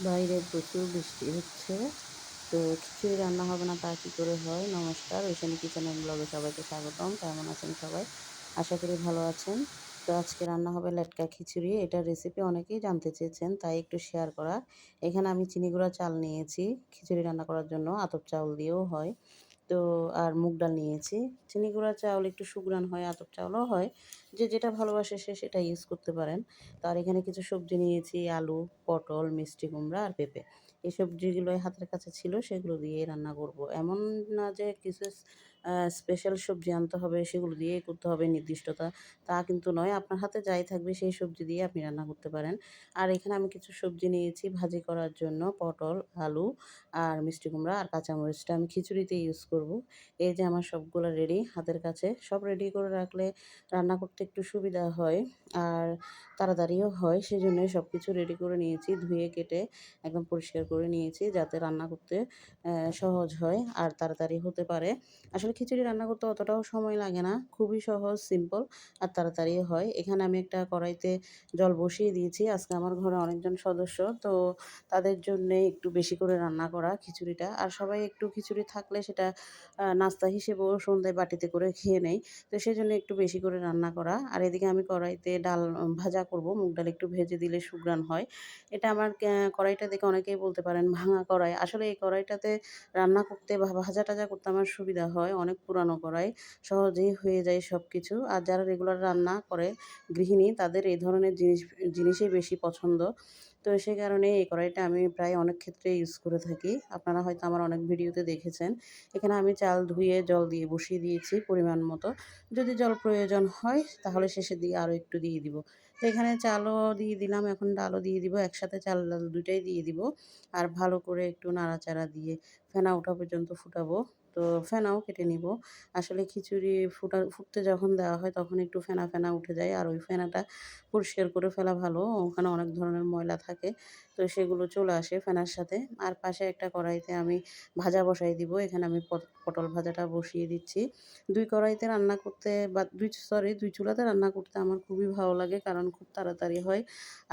বাইরে প্রচুর বৃষ্টি হচ্ছে। তো কিছুই রান্না হবে না, তা কী করে হয়? নমস্কার ওইখানে কিচেনের ব্লগে সবাইকে স্বাগতম। কেমন আছেন সবাই? আশা করি ভালো আছেন। তো আজকে রান্না হবে লেটকা খিচুড়ি। এটার রেসিপি অনেকেই জানতে চেয়েছেন, তাই একটু শেয়ার করা এখানে আমি চিনি গুঁড়া চাল নিয়েছি। খিচুড়ি রান্না করার জন্য আতপ চাউল দিয়েও হয়। তো আর মুগ ডাল নিয়েছি। চিনি গুঁড়া চাউল একটু শুকরান হয়, আতপ চাউলও হয়। যে যেটা ভালোবাসে সে সেটা ইউজ করতে পারেন। তো আর এখানে কিছু সবজি নিয়েছি, আলু, পটল, মিষ্টি কুমড়া আর পেঁপে। এই সবজিগুলো হাতের কাছে ছিল, সেগুলো দিয়ে রান্না করব। এমন না যে কিছু স্পেশাল সবজি আনতে হবে, সেগুলো দিয়েই করতে হবে নির্দিষ্টতা। তা কিন্তু নয়, আপনার হাতে যাই থাকবে সেই সবজি দিয়ে আপনি রান্না করতে পারেন। আর এখানে আমি কিছু সবজি নিয়েছি ভাজি করার জন্য, পটল, আলু আর মিষ্টি কুমড়া আর কাঁচামরিচটা আমি খিচুড়িতে ইউজ করব। এই যে আমার সবগুলো রেডি হাতের কাছে, সব রেডি করে রাখলে রান্না করতে একটু সুবিধা হয় আর তাড়াতাড়িও হয় সেই জন্যই সব কিছু রেডি করে নিয়েছি, ধুয়ে কেটে একদম পরিষ্কার করে নিয়েছি যাতে রান্না করতে সহজ হয় আর তাড়াতাড়ি হতে পারে। আসলে খিচুড়ি রান্না করতে অতটাও সময় লাগে না, খুবই সহজ সিম্পল আর তাড়াতাড়ি হয়। এখানে আমি একটা কড়াইতে জল বসিয়ে দিয়েছি। আজকে আমার ঘরে অনেকজন সদস্য, তো তাদের জন্যে একটু বেশি করে রান্না করা খিচুড়িটা। আর সবাই একটু খিচুড়ি থাকলে সেটা নাস্তা হিসেবেও সন্ধ্যায় বাটিতে করে খেয়ে নেয় তো সেই জন্য একটু বেশি করে রান্না করা। আর এদিকে আমি কড়াইতে ডাল ভাজা করব। মুগ ডাল একটু ভেজে দিলে সুগ্রান হয়। এটা আমার কড়াইটা দেখে অনেকেই বলতে পারেন ভাঙা কড়াই। আসলে এই কড়াইটাতে রান্না করতে বা ভাজা টাজা করতে আমার সুবিধা হয়। অনেক পুরানো কড়াই সহজেই হয়ে যায় সব কিছু আর যারা রেগুলার রান্না করে, গৃহিণী, তাদের এই ধরনের জিনিস, জিনিসই বেশি পছন্দ। তো সেই কারণে এই কড়াইটা আমি প্রায় অনেক ক্ষেত্রে ইউজ করে থাকি। আপনারা হয়তো আমার অনেক ভিডিওতে দেখেছেন। এখানে আমি চাল ধুয়ে জল দিয়ে বসিয়ে দিয়েছি পরিমাণ মতো। যদি জল প্রয়োজন হয়, তাহলে শেষের দিকে আরও একটু দিয়ে দিব। তো এখানে চালও দিয়ে দিলাম, এখন ডালও দিয়ে দিব, একসাথে চাল ডাল দুটাই দিয়ে দিব। আর ভালো করে একটু নাড়াচাড়া দিয়ে ফেনা ওঠা পর্যন্ত ফুটাবো। তো ফেনাও কেটে নিব। আসলে খিচুড়ি ফুটা, ফুটতে যখন দেওয়া হয় তখন একটু ফেনা ফেনা উঠে যায় আর ওই ফেনাটা পরিষ্কার করে ফেলা ভালো। ওখানে অনেক ধরনের ময়লা থাকে তো সেগুলো চলে আসে ফেনার সাথে। আর পাশে একটা কড়াইতে আমি ভাজা বসাই দিব। এখানে আমি পটল ভাজাটা বসিয়ে দিচ্ছি। দুই কড়াইতে রান্না করতে বা দুই সরি দুই চুলাতে রান্না করতে আমার খুবই ভালো লাগে কারণ খুব তাড়াতাড়ি হয়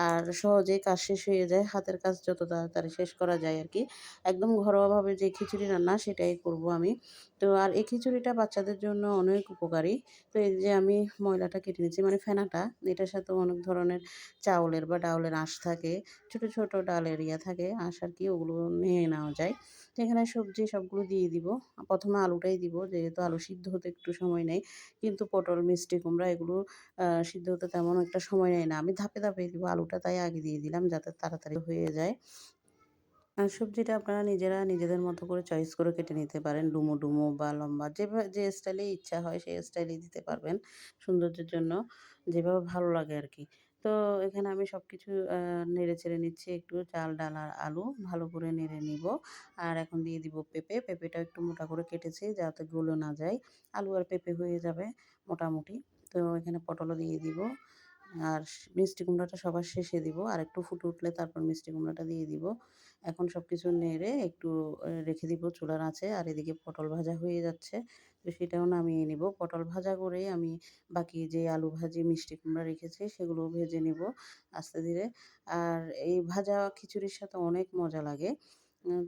আর সহজেই কাজ শেষ হয়ে যায়। হাতের কাজ যত তাড়াতাড়ি শেষ করা যায় আর কি। একদম ঘরোয়াভাবে যে খিচুড়ি রান্না সেটাই করব আমি। তো আর এই খিচুড়িটা বাচ্চাদের জন্য অনেক উপকারী। তো এই যে আমি ময়লাটা কেটে নিয়েছি মানে ফেনাটা, এটার সাথে অনেক ধরনের চাউলের বা ডাউলের আঁশ থাকে, ছোট ছোট ডালের ইয়া থাকে, আঁশ আর কি, ওগুলো নিয়ে নেওয়া যায়। তো এখানে সবজি সবগুলো দিয়ে দিব। প্রথমে আলুটাই দিব, যেহেতু আলু সিদ্ধ হতে একটু সময় নেয় কিন্তু পটল, মিষ্টি, কুমড়া এগুলো সিদ্ধ হতে তেমন একটা সময় নেয় না। আমি ধাপে ধাপে দিব আলুটা, তাই আগে দিয়ে দিলাম যাতে তাড়াতাড়ি হয়ে যায়। আর সবজিটা আপনারা নিজেরা নিজেদের মতো করে চয়েস করে কেটে নিতে পারেন। ডুমো ডুমো বা লম্বা যেভাবে যে স্টাইলে ইচ্ছা হয় সেই স্টাইলে দিতে পারবেন সৌন্দর্যের জন্য, যেভাবে ভালো লাগে আর কি তো এখানে আমি সব কিছু নেড়ে চেড়ে নিচ্ছি। একটু চাল, ডাল আর আলু ভালো করে নেড়ে নিব। আর এখন দিয়ে দিব পেঁপে। পেঁপেটা একটু মোটা করে কেটেছি যাতে গলে না যায়। আলু আর পেঁপে হয়ে যাবে মোটামুটি। তো এখানে পটলও দিয়ে দিব। আর মিষ্টি কুমড়াটা সবার শেষে দিব। আর একটু ফুটে উঠলে তারপর মিষ্টি কুমড়াটা দিয়ে দিব। এখন সব কিছু নেড়ে একটু রেখে দিব, চুলার আছে, আর এদিকে পটল ভাজা হয়ে যাচ্ছে। তো সেটাও নামিয়ে নিব। পটল ভাজা করে আমি বাকি যে আলু ভাজি, মিষ্টি কুমড়া রেখেছি, সেগুলো ভেজে নিব আস্তে ধীরে। আর এই ভাজা খিচুড়ির সাথে অনেক মজা লাগে।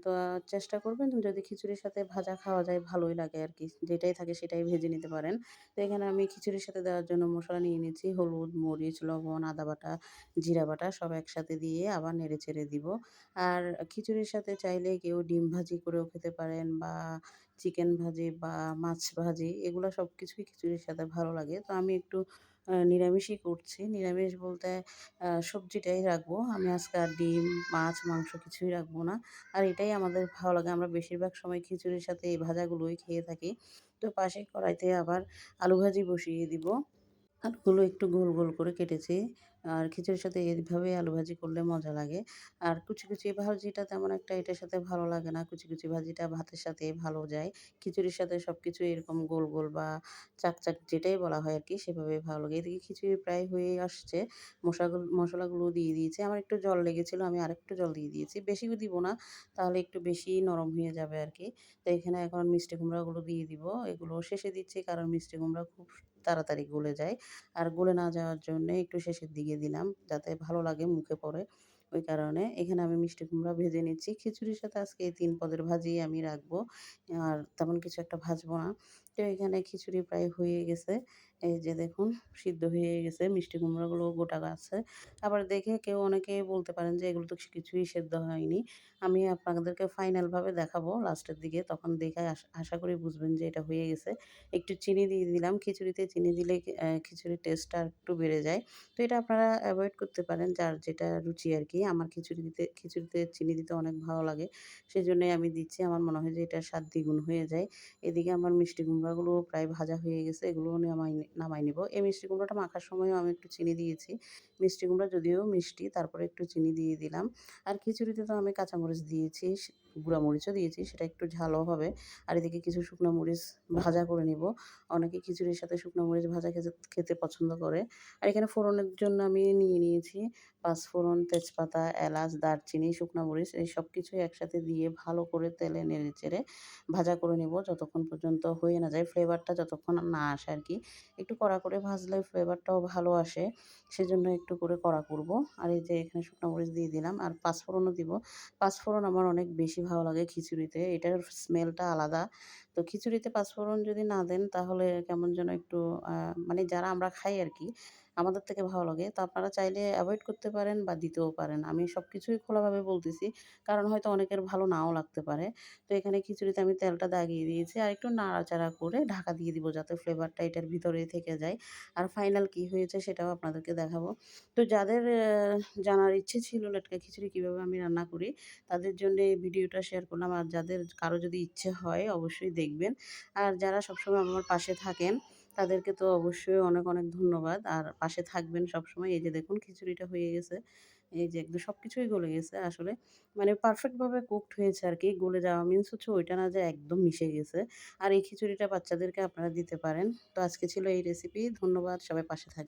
তো চেষ্টা করবেন যদি খিচুড়ির সাথে ভাজা খাওয়া যায় ভালোই লাগে আর কি যেটাই থাকে সেটাই ভেজে নিতে পারেন। তো এখানে আমি খিচুড়ির সাথে দেওয়ার জন্য মশলা নিয়ে নিয়েছি হলুদ, মরিচ, লবণ, আদা বাটা, জিরা বাটা সব একসাথে দিয়ে আবার নেড়ে চেড়ে দিব। আর খিচুড়ির সাথে চাইলে কেউ ডিম ভাজি করেও খেতে পারেন বা চিকেন ভাজি বা মাছ ভাজি, এগুলো সব কিছুই খিচুড়ির সাথে ভালো লাগে। তো আমি একটু নিরামিষই করছি। নিরামিষ বলতে সবজিটাই রাখব। আমি আজকে আর ডিম, মাছ, মাংস কিছুই রাখব না। আর এটাই আমাদের ভালো লাগে। আমরা বেশিরভাগ সময় খিচুড়ির সাথে এই ভাজাগুলোই খেয়ে থাকি। তো পাশে কড়াইতে আবার আলু ভাজি বসিয়ে দিব। আলুগুলো একটু গোল গোল করে কেটেছি। আর খিচুড়ির সাথে এইভাবে আলু ভাজি করলে মজা লাগে। আর কুচি কুচি ভাজিটা তেমন একটা এটার সাথে ভালো লাগে না। কুচি কুচি ভাজিটা ভাতের সাথে ভালো যায়। খিচুড়ির সাথে সব কিছু এরকম গোল গোল বা চাকচাক যেটাই বলা হয় আর কি সেভাবে ভালো লাগে। এদিকে খিচুড়ি প্রায় হয়ে আসছে। মশলাগুলো মশলাগুলো দিয়ে দিয়েছি। আমার একটু জল লেগেছিলো, আমি আরেকটু জল দিয়ে দিয়েছি। বেশি দিব না, তাহলে একটু বেশি নরম হয়ে যাবে আর কি। তো এখানে এখন মিষ্টি কুমড়াগুলো দিয়ে দিব। এগুলো শেষে দিচ্ছি কারণ মিষ্টি কুমড়া খুব তাড়াতাড়ি গলে যায়। আর গলে না যাওয়ার জন্য একটু শেষের দিকে দিলাম, যাতে ভালো লাগে মুখে পড়ে। ওই কারণে এখানে আমি মিষ্টি কুমড়া ভেজে নিচ্ছি। খিচুড়ির সাথে আজকে এই তিন পদের ভাজি আমি রাখব। আর তেমন কিছু একটা ভাজবো না। তো এখানে খিচুড়ি প্রায় হয়ে গেছে। এই যে দেখুন, সিদ্ধ হয়ে গেছে, মিষ্টি কুমড়াগুলো গোটা আছে আবার দেখে কেউ অনেকে বলতে পারেন যে, এগুলো তো কিছুই সেদ্ধ হয়নি। আমি আপনাদেরকে ফাইনালভাবে দেখাবো লাস্টের দিকে। তখন দেখে আশা করি বুঝবেন যে, এটা হয়ে গেছে। একটু চিনি দিয়ে দিলাম। খিচুড়িতে চিনি দিলে খিচুড়ির টেস্টটা একটু বেড়ে যায়। তো এটা আপনারা অ্যাভয়েড করতে পারেন, যার যেটা রুচি আর কি। আমার খিচুড়ি দিতে, খিচুড়িতে চিনি দিতে অনেক ভালো লাগে। সেই জন্যই আমি দিচ্ছি। আমার মনে হয় যে, এটা স্বাদ দ্বিগুণ হয়ে যায়। এদিকে আমার মিষ্টি কুমড়াগুলো প্রায় ভাজা হয়ে গেছে। এগুলো নামাই নামাই নিব। এই মিষ্টি কুমড়াটা মাখার সময়ও আমি একটু চিনি দিয়েছি। মিষ্টি কুমড়া যদিও মিষ্টি, তারপরে একটু চিনি দিয়ে দিলাম। আর খিচুড়িতে তো আমি কাঁচামরিচ দিয়েছি, গুঁড়া মরিচও দিয়েছি, সেটা একটু ঝালও হবে। আর এদিকে কিছু শুকনো মরিচ ভাজা করে নিব। অনেকে খিচুড়ির সাথে শুকনো মরিচ ভাজা খেতে খেতে পছন্দ করে। আর এখানে ফোড়নের জন্য আমি নিয়ে নিয়েছি পাঁচফোড়ন তেজপাতা, এলাচ, দারচিনি, শুকনো মরিচ, এই সব কিছুই একসাথে দিয়ে ভালো করে তেলে নেড়ে চেড়ে ভাজা করে নেব। যতক্ষণ পর্যন্ত হয়ে না যায় ফ্লেভারটা যতক্ষণ না আসে আর কি একটু কড়া করে ভাজলে ফ্লেভারটাও ভালো আসে, সেজন্য একটু করে কড়া করব। আর এই যে এখানে শুকনো মরিচ দিয়ে দিলাম, আর পাঁচফোড়নও দিব। পাঁচফোড়ন আমার অনেক বেশি ভালো লাগে খিচুড়িতে, এটার স্মেলটা আলাদা। তো খিচুড়িতে পাঁচফোড়ন যদি না দেন, তাহলে কেমন যেন একটু মানে যারা আমরা খাই আর কি আমাদের থেকে ভালো লাগে। তো আপনারা চাইলে অ্যাভয়েড করতে পারেন বা দিতেও পারেন। আমি সব কিছুই খোলাভাবে বলতেছি। কারণ হয়তো অনেকের ভালো নাও লাগতে পারে। তো এখানে খিচুড়িতে আমি তেলটা দাগিয়ে দিয়েছি। আর একটু নাড়াচাড়া করে ঢাকা দিয়ে দিব যাতে ফ্লেভারটা এটার ভিতরে থেকে যায়। আর ফাইনাল কি হয়েছে সেটাও আপনাদেরকে দেখাবো। তো যাদের জানার ইচ্ছে ছিল লটকা খিচুড়ি কীভাবে আমি রান্না করি, তাদের জন্য এই ভিডিওটা শেয়ার করলাম। আর যাদের, কারও যদি ইচ্ছে হয় অবশ্যই দেখবেন। আর যারা সবসময় আমার পাশে থাকেন তাদেরকে তো অবশ্যই অনেক অনেক ধন্যবাদ। আর পাশে থাকবেন সবসময়। এই যে দেখুন, খিচুড়িটা হয়ে গেছে। এই যে একদম সব কিছুই গলে গেছে আসলে। মানে পারফেক্টভাবে কুকড হয়েছে আর কি। গলে যাওয়া মিনস হচ্ছে ওইটা না যে একদম মিশে গেছে। আর এই খিচুড়িটা বাচ্চাদেরকে আপনারা দিতে পারেন। তো আজকে ছিল এই রেসিপি ধন্যবাদ। সবাই পাশে থাকবেন।